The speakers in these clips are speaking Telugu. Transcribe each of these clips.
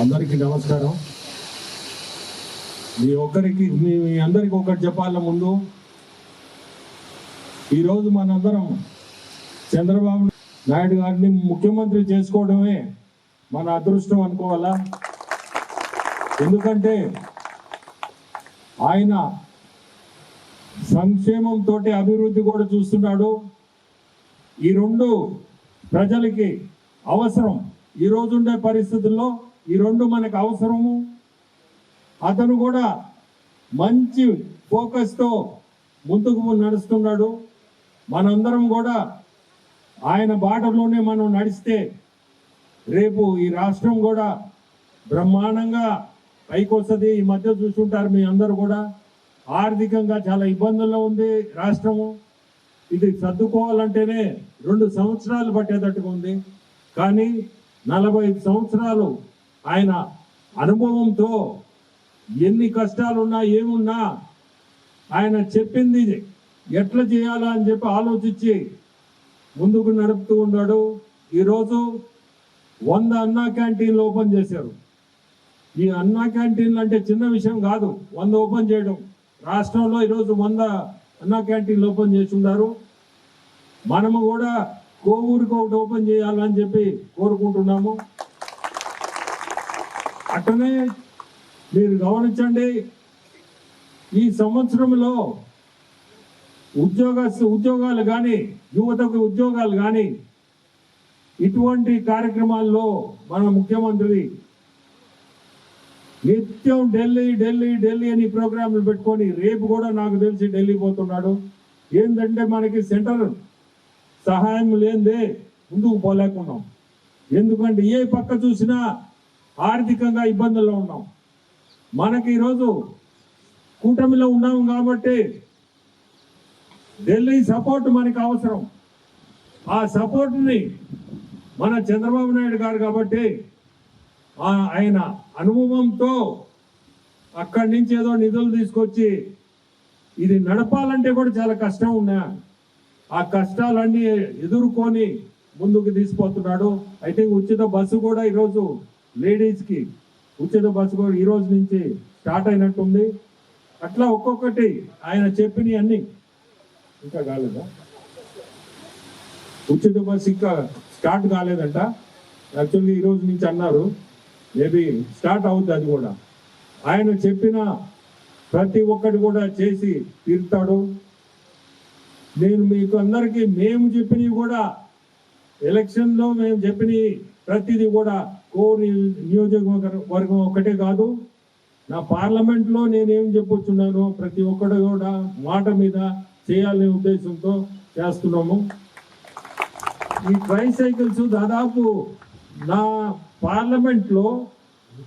అందరికీ నమస్కారం. మీ ఒక్కరికి మీ అందరికి ఒకటి చెప్పాల ముందు? ఈరోజు మనందరం చంద్రబాబు నాయుడు గారిని ముఖ్యమంత్రి చేసుకోవడమే మన అదృష్టం అనుకోవాలా? ఎందుకంటే ఆయన సంక్షేమంతో అభివృద్ధి కూడా చూస్తున్నాడు. ఈ రెండు ప్రజలకి అవసరం. ఈ పరిస్థితుల్లో ఈ రెండు మనకు అవసరము. అతను కూడా మంచి ఫోకస్తో ముందుకు నడుస్తున్నాడు. మనందరం కూడా ఆయన బాటలోనే మనం నడిస్తే రేపు ఈ రాష్ట్రం కూడా బ్రహ్మాండంగా పైకి వస్తుంది ఈ మధ్య చూసుంటారు మీ అందరూ కూడా. ఆర్థికంగా చాలా ఇబ్బందుల్లో ఉంది రాష్ట్రము. ఇది సర్దుకోవాలంటేనే రెండు సంవత్సరాలు పట్టేటట్టుగా ఉంది. కానీ నలభై ఐదు సంవత్సరాలు ఆయన అనుభవంతో ఎన్ని కష్టాలున్నా ఏమున్నా ఆయన చెప్పింది ఎట్లా చేయాలా అని చెప్పి ఆలోచించి ముందుకు నడుపుతూ ఉన్నాడు. ఈరోజు వంద అన్నా క్యాంటీన్లు ఓపెన్ చేశారు. ఈ అన్నా క్యాంటీన్లు అంటే చిన్న విషయం కాదు. వంద ఓపెన్ చేయడం. రాష్ట్రంలో ఈరోజు వంద అన్నా క్యాంటీన్లు ఓపెన్ చేసి ఉన్నారు. మనము కూడా కోవూరికి ఒకటి ఓపెన్ చేయాలని చెప్పి కోరుకుంటున్నాము. అట్లనే మీరు గమనించండి ఈ సంవత్సరంలో ఉద్యోగ ఉద్యోగాలు కానీ యువతకు ఉద్యోగాలు కానీ ఇటువంటి కార్యక్రమాల్లో మన ముఖ్యమంత్రి నిత్యం ఢిల్లీ ఢిల్లీ ఢిల్లీ అని ప్రోగ్రాంలు పెట్టుకొని రేపు కూడా నాకు తెలిసి ఢిల్లీ పోతున్నాడు. ఏంటంటే మనకి సెంటర్ సహాయం లేదే ముందుకు పోలేకున్నాం. ఎందుకంటే ఏ పక్క చూసినా ఆర్థికంగా ఇబ్బందుల్లో ఉన్నాం. మనకి ఈరోజు కూటమిలో ఉన్నాం కాబట్టి ఢిల్లీ సపోర్ట్ మనకి అవసరం. ఆ సపోర్ట్ని మన చంద్రబాబు నాయుడు గారు కాబట్టి ఆయన అనుభవంతో అక్కడి నుంచి ఏదో నిధులు తీసుకొచ్చి ఇది నడపాలంటే కూడా చాలా కష్టం ఉన్నా ఆ కష్టాలన్నీ ఎదుర్కొని ముందుకు తీసుకుపోతున్నాడు. అయితే ఉచిత బస్సు కూడా ఈరోజు లేడీస్కి ఉచిత బస్సు కూడా ఈ రోజు నుంచి స్టార్ట్ అయినట్టుంది. అట్లా ఒక్కొక్కటి ఆయన చెప్పినవి అన్ని ఇంకా కాలేదా? ఉచిత బస్సు ఇంకా స్టార్ట్ కాలేదంట. యాక్చువల్లీ ఈ రోజు నుంచి అన్నారు. మేబీ స్టార్ట్ అవుతుంది అది కూడా. ఆయన చెప్పిన ప్రతి ఒక్కటి కూడా చేసి తీరుతాడు. నేను మీకు అందరికీ మేము చెప్పినవి కూడా ఎలక్షన్లో మేము చెప్పినవి ప్రతిదీ కూడా కోర్ నియోజకవర్గం ఒకటే కాదు నా పార్లమెంట్లో నేనేం చెప్పొచ్చున్నాను ప్రతి ఒక్కడు కూడా మాట మీద చేయాలనే ఉద్దేశంతో చేస్తున్నాము. ఈ ట్రైసైకిల్స్ దాదాపు నా పార్లమెంట్లో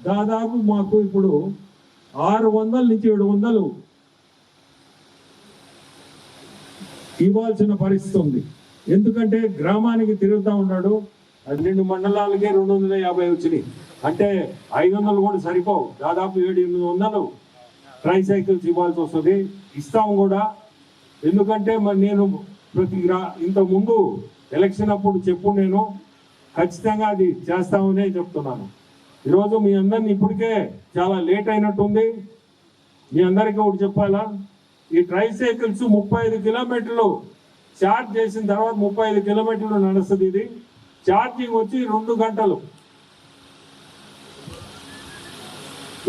దాదాపు మాకు ఇప్పుడు ఆరు వందల నుంచి ఏడు వందలు ఇవ్వాల్సిన పరిస్థితి ఉంది. ఎందుకంటే గ్రామానికి తిరుగుతూ ఉన్నాడు. రెండు మండలాలకే రెండు వందల యాభై వచ్చినాయి. అంటే ఐదు వందలు కూడా సరిపోవు. దాదాపు ఏడు ఎనిమిది వందలు ట్రైసైకిల్స్ ఇవ్వాల్సి వస్తుంది. ఇస్తాము కూడా. ఎందుకంటే మరి నేను ప్రతి గ్రా ముందు ఎలక్షన్ అప్పుడు చెప్పు నేను. ఖచ్చితంగా అది చేస్తామనే చెప్తున్నాను. ఈరోజు మీ అందరిని ఇప్పటికే చాలా లేట్ అయినట్టుంది. మీ అందరికీ ఒకటి చెప్పాలా? ఈ ట్రై సైకిల్స్ ముప్పై ఐదు కిలోమీటర్లు చార్జ్ చేసిన తర్వాత ముప్పై ఐదు కిలోమీటర్లు నడుస్తుంది ఇది. ఛార్జింగ్ వచ్చి రెండు గంటలు.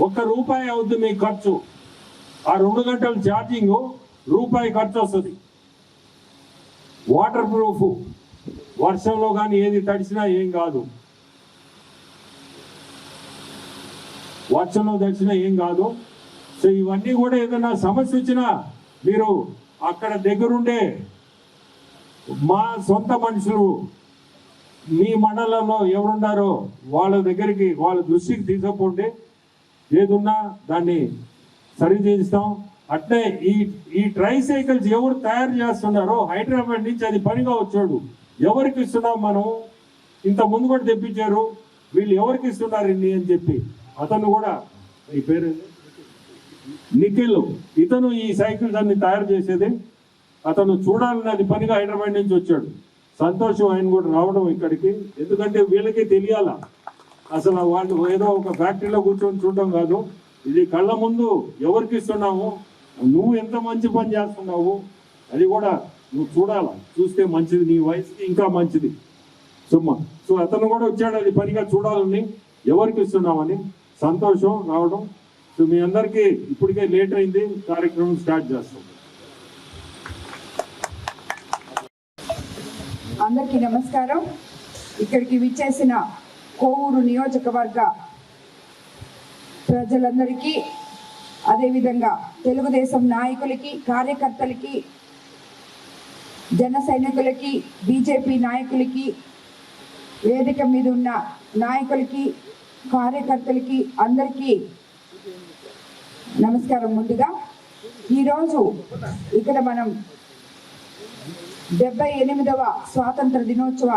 ఒక్క రూపాయి అవుతుంది మీ ఖర్చు. ఆ రెండు గంటల ఛార్జింగ్ రూపాయి ఖర్చు వస్తుంది. Waterproof. వర్షంలో కానీ ఏది తడిసినా ఏం కాదు. వర్షంలో తడిసినా ఏం కాదు. సో ఇవన్నీ కూడా ఏదైనా సమస్య వచ్చినా మీరు అక్కడ దగ్గరుండే మా సొంత మనుషులు మీ మండలంలో ఎవరున్నారో వాళ్ళ దగ్గరికి వాళ్ళ దృష్టికి తీసుకుపోండి. ఏదున్నా దాన్ని సరి చేస్తాం అట్లే ఈ ఈ ట్రై సైకిల్స్ ఎవరు తయారు చేస్తున్నారో హైదరాబాద్ నుంచి అది పనిగా వచ్చాడు. ఎవరికి ఇస్తున్నాం మనం? ఇంత ముందు కూడా తెప్పించారు. వీళ్ళు ఎవరికి ఇస్తున్నారు ఇన్ని అని చెప్పి. అతను కూడా ఈ పేరు నిఖిల్. ఇతను ఈ సైకిల్స్ అన్ని తయారు చేసేది. అతను చూడాలని అది పనిగా హైదరాబాద్ నుంచి వచ్చాడు. సంతోషం ఆయన కూడా రావడం ఇక్కడికి. ఎందుకంటే వీళ్ళకి తెలియాలా? అసలు వాళ్ళు ఏదో ఒక ఫ్యాక్టరీలో కూర్చొని చూడడం కాదు. ఇది కళ్ళ ముందు ఎవరికి ఇస్తున్నాము నువ్వు ఎంత మంచి పని చేస్తున్నావు? అది కూడా నువ్వు చూడాల? చూస్తే మంచిది నీ వయసుకి ఇంకా మంచిది. సుమ్మ సో అతను కూడా వచ్చాడు అది పనిగా చూడాలని. ఎవరికి ఇస్తున్నామని సంతోషం రావడం. సో మీ అందరికీ ఇప్పటికే లేట్ అయింది. కార్యక్రమం స్టార్ట్ చేస్తాం. అందరికీ నమస్కారం. ఇక్కడికి విచ్చేసిన కోవూరు నియోజకవర్గ ప్రజలందరికీ అదేవిధంగా తెలుగుదేశం నాయకులకి కార్యకర్తలకి జన సైనికులకి బీజేపీ నాయకులకి వేదిక మీద ఉన్న నాయకులకి కార్యకర్తలకి అందరికీ నమస్కారం ముందుగా. ఈరోజు ఇక్కడ మనం డెబ్బై ఎనిమిదవ స్వాతంత్ర దినోత్సవ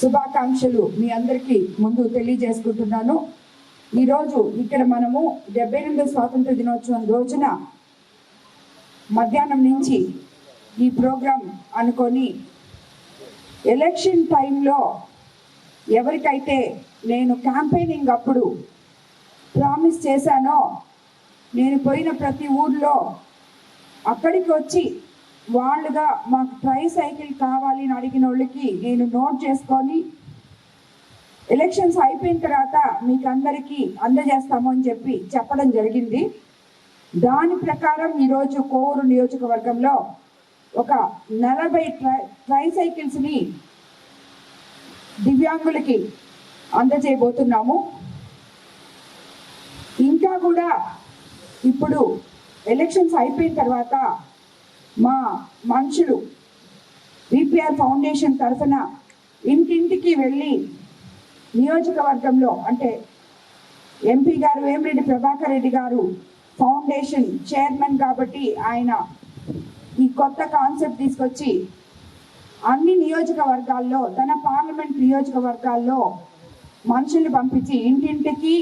శుభాకాంక్షలు మీ అందరికీ ముందు తెలియజేసుకుంటున్నాను. ఈరోజు ఇక్కడ మనము డెబ్బై ఎనిమిదవ స్వాతంత్ర దినోత్సవం రోజున మధ్యాహ్నం నుంచి ఈ ప్రోగ్రాం అనుకొని ఎలక్షన్ టైంలో ఎవరికైతే నేను క్యాంపెయినింగ్ అప్పుడు ప్రామిస్ చేశానో నేను పోయిన ప్రతి ఊర్లో అక్కడికి వచ్చి వాళ్ళుగా మాకు ట్రై సైకిల్ కావాలి అని అడిగిన వాళ్ళకి నేను నోట్ చేసుకొని ఎలక్షన్స్ అయిపోయిన తర్వాత మీకు అందరికీ అందజేస్తాము అని చెప్పి చెప్పడం జరిగింది. దాని ప్రకారం ఈరోజు కోవూరు నియోజకవర్గంలో ఒక నలభై ట్రై ట్రై సైకిల్స్ని దివ్యాంగులకి అందజేయబోతున్నాము. ఇంకా కూడా ఇప్పుడు ఎలక్షన్స్ అయిపోయిన తర్వాత మా మనుషులు బీపీఆర్ ఫౌండేషన్ తరఫున ఇంటింటికి వెళ్ళి నియోజకవర్గంలో అంటే ఎంపీ గారు వేమిరెడ్డి ప్రభాకర్ రెడ్డి గారు ఫౌండేషన్ చైర్మన్ కాబట్టి ఆయన ఈ కొత్త కాన్సెప్ట్ తీసుకొచ్చి అన్ని నియోజకవర్గాల్లో తన పార్లమెంట్ నియోజకవర్గాల్లో మనుషుల్ని పంపించి ఇంటింటికి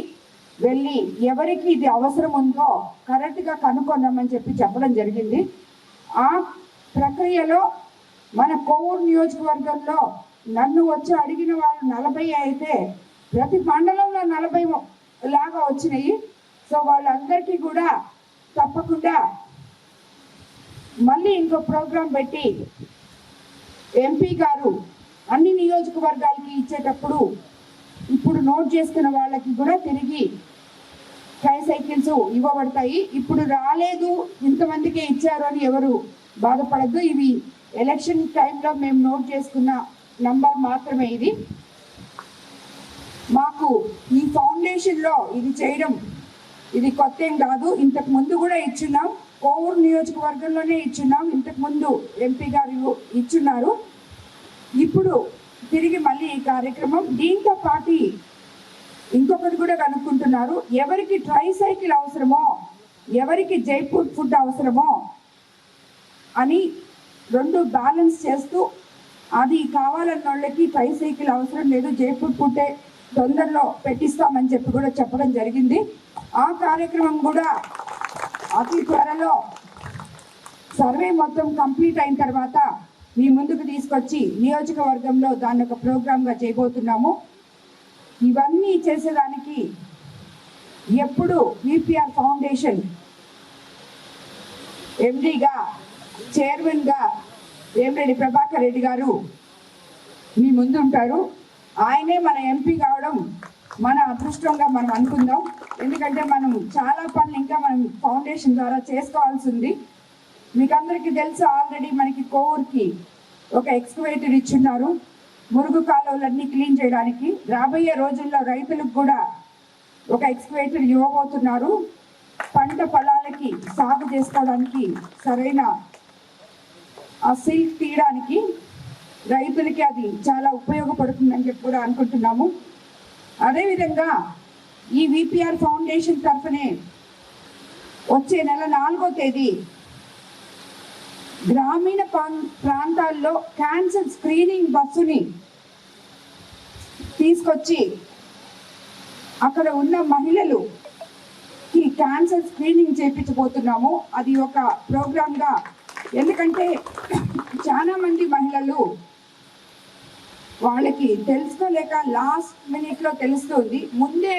వెళ్ళి ఎవరికి ఇది అవసరం ఉందో కరెక్ట్గా కనుక్కొన్నామని చెప్పి చెప్పడం జరిగింది. ఆ ప్రక్రియలో మన కోవూరు నియోజకవర్గంలో నన్ను వచ్చి అడిగిన వాళ్ళు నలభై అయితే ప్రతి మండలంలో నలభై లాగా వచ్చినాయి. సో వాళ్ళందరికీ కూడా తప్పకుండా మళ్ళీ ఇంకో ప్రోగ్రాం పెట్టి ఎంపీ గారు అన్ని నియోజకవర్గాలకి ఇచ్చేటప్పుడు ఇప్పుడు నోట్ చేసుకున్న వాళ్ళకి కూడా తిరిగి ట్రై సైకిల్స్ ఇవ్వబడతాయి. ఇప్పుడు రాలేదు. ఇంతమందికే ఇచ్చారు అని ఎవరు బాధపడద్దు. ఇవి ఎలక్షన్ టైంలో మేము నోట్ చేసుకున్న నంబర్ మాత్రమే ఇది. మాకు ఈ ఫౌండేషన్లో ఇది చేయడం ఇది కొత్త ఏం కాదు. ఇంతకు ముందు కూడా ఇచ్చున్నాం. కోవూరు నియోజకవర్గంలోనే ఇచ్చున్నాం. ఇంతకు ముందు ఎంపీ గారు ఇచ్చున్నారు. ఇప్పుడు తిరిగి మళ్ళీ ఈ కార్యక్రమం. దీంతో పాటు ఇంకొకటి కూడా కనుక్కుంటున్నారు. ఎవరికి ట్రై సైకిల్ అవసరమో ఎవరికి జైపూర్ ఫుడ్ అవసరమో అని రెండు బ్యాలెన్స్ చేస్తూ అది కావాలన్న వాళ్ళకి ట్రై సైకిల్ అవసరం లేదు జైపూర్ ఫుడ్డే తొందరలో పెట్టిస్తామని చెప్పి కూడా చెప్పడం జరిగింది. ఆ కార్యక్రమం కూడా అతి త్వరలో సర్వే మొత్తం కంప్లీట్ అయిన తర్వాత మీ ముందుకు తీసుకొచ్చి నియోజకవర్గంలో దాన్ని ఒక ప్రోగ్రామ్గా చేయబోతున్నాము. ఇవన్నీ చేసేదానికి ఎప్పుడు విపిఆర్ ఫౌండేషన్ ఎండిగా చైర్మన్గా వేమిరెడ్డి ప్రభాకర్ రెడ్డి గారు మీ ముందు ఉంటారు ఆయనే మన ఎంపీ కావడం మన అదృష్టంగా మనం అనుకుందాం. ఎందుకంటే మనం చాలా పనులు ఇంకా మనం ఫౌండేషన్ ద్వారా చేసుకోవాల్సి ఉంది. మీకు అందరికీ తెలుసు ఆల్రెడీ మనకి కోవూర్కి ఒక ఎక్స్కవేటర్ ఇచ్చున్నారు. మురుగు కాలువలన్నీ క్లీన్ చేయడానికి రాబోయే రోజుల్లో రైతులకు కూడా ఒక ఎక్స్కవేటర్ ఇవ్వబోతున్నారు. పంట పొలాలకి సాగు చేసుకోవడానికి సరైన ఆ సిల్క్ తీయడానికి రైతులకి అది చాలా ఉపయోగపడుతుందని చెప్పి కూడా అనుకుంటున్నాము. అదేవిధంగా ఈ విపిఆర్ ఫౌండేషన్ తరఫునే వచ్చే నెల నాలుగో తేదీ గ్రామీణ ప్రాం- ప్రాంతాల్లో క్యాన్సర్ స్క్రీనింగ్ బస్సుని తీసుకొచ్చి అక్కడ ఉన్న మహిళలు ఈ క్యాన్సర్ స్క్రీనింగ్ చేయించబోతున్నాము అది ఒక ప్రోగ్రామ్గా ఎందుకంటే చాలామంది మహిళలు వాళ్ళకి తెలుసుకోలేక లాస్ట్ మినిట్లో తెలుస్తుంది. ముందే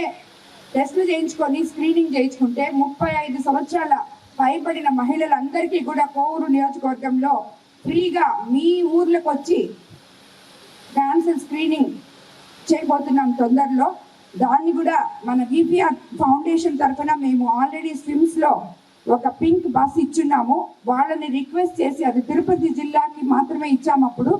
టెస్ట్లు చేయించుకొని స్క్రీనింగ్ చేయించుకుంటే ముప్పై ఐదు సంవత్సరాల పైబడిన మహిళలందరికీ కూడా కోవూరు నియోజకవర్గంలో ఫ్రీగా మీ ఊర్లకు వచ్చి క్యాన్సర్ స్క్రీనింగ్ చేయబోతున్నాం తొందరలో. దాన్ని కూడా మన విపిఆర్ ఫౌండేషన్ తరఫున మేము ఆల్రెడీ స్విమ్స్లో ఒక పింక్ బస్ ఇచ్చున్నాము. వాళ్ళని రిక్వెస్ట్ చేసి అది తిరుపతి జిల్లాకి మాత్రమే ఇచ్చాము అప్పుడు.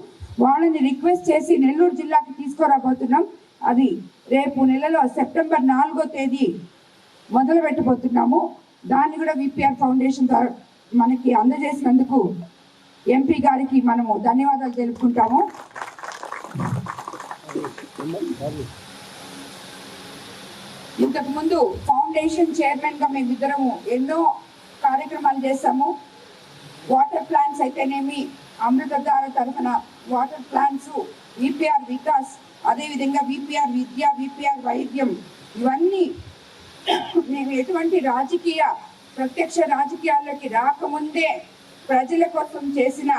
వాళ్ళని రిక్వెస్ట్ చేసి నెల్లూరు జిల్లాకి తీసుకురాబోతున్నాం. అది రేపు నెలలో సెప్టెంబర్ నాలుగో తేదీ మొదలు పెట్టబోతున్నాము దాన్ని కూడా విపిఆర్ ఫౌండేషన్ ద్వారా మనకి అందజేసినందుకు ఎంపీ గారికి మనము ధన్యవాదాలు తెలుపుకుంటాము. ఇంతకు ముందు ఫౌండేషన్ చైర్మన్గా మేమిద్దరము ఎన్నో కార్యక్రమాలు చేశాము. వాటర్ ప్లాంట్స్ అయితేనేమి అమృతధార తరఫున వాటర్ ప్లాంట్స్ విపిఆర్ వికాస్ అదేవిధంగా విపిఆర్ విద్య విపిఆర్ వైద్యం ఇవన్నీ మేము ఎటువంటి రాజకీయ ప్రత్యక్ష రాజకీయాల్లోకి రాకముందే ప్రజల కోసం చేసిన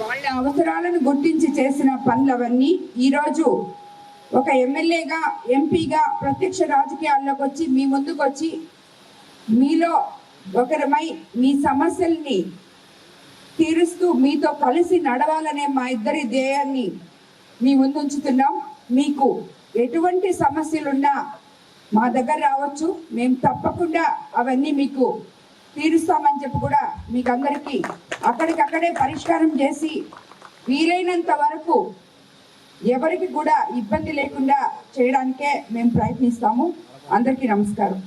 వాళ్ళ అవసరాలను గుర్తించి చేసిన పనులు అవన్నీ ఈరోజు ఒక ఎమ్మెల్యేగా ఎంపీగా ప్రత్యక్ష రాజకీయాల్లోకి వచ్చి మీ ముందుకు వచ్చి మీలో ఒకరమై మీ సమస్యల్ని తీరుస్తూ మీతో కలిసి నడవాలనే మా ఇద్దరి ధ్యేయాన్ని మీ ముందుంచుతున్నాం. మీకు ఎటువంటి సమస్యలున్నా మా దగ్గర రావచ్చు. మేము తప్పకుండా అవన్నీ మీకు తీరుస్తామని చెప్పి కూడా మీకు అందరికీ అక్కడికక్కడే పరిష్కారం చేసి వీలైనంత వరకు ఎవరికి కూడా ఇబ్బంది లేకుండా చేయడానికే మేము ప్రయత్నిస్తాము. అందరికీ నమస్కారం.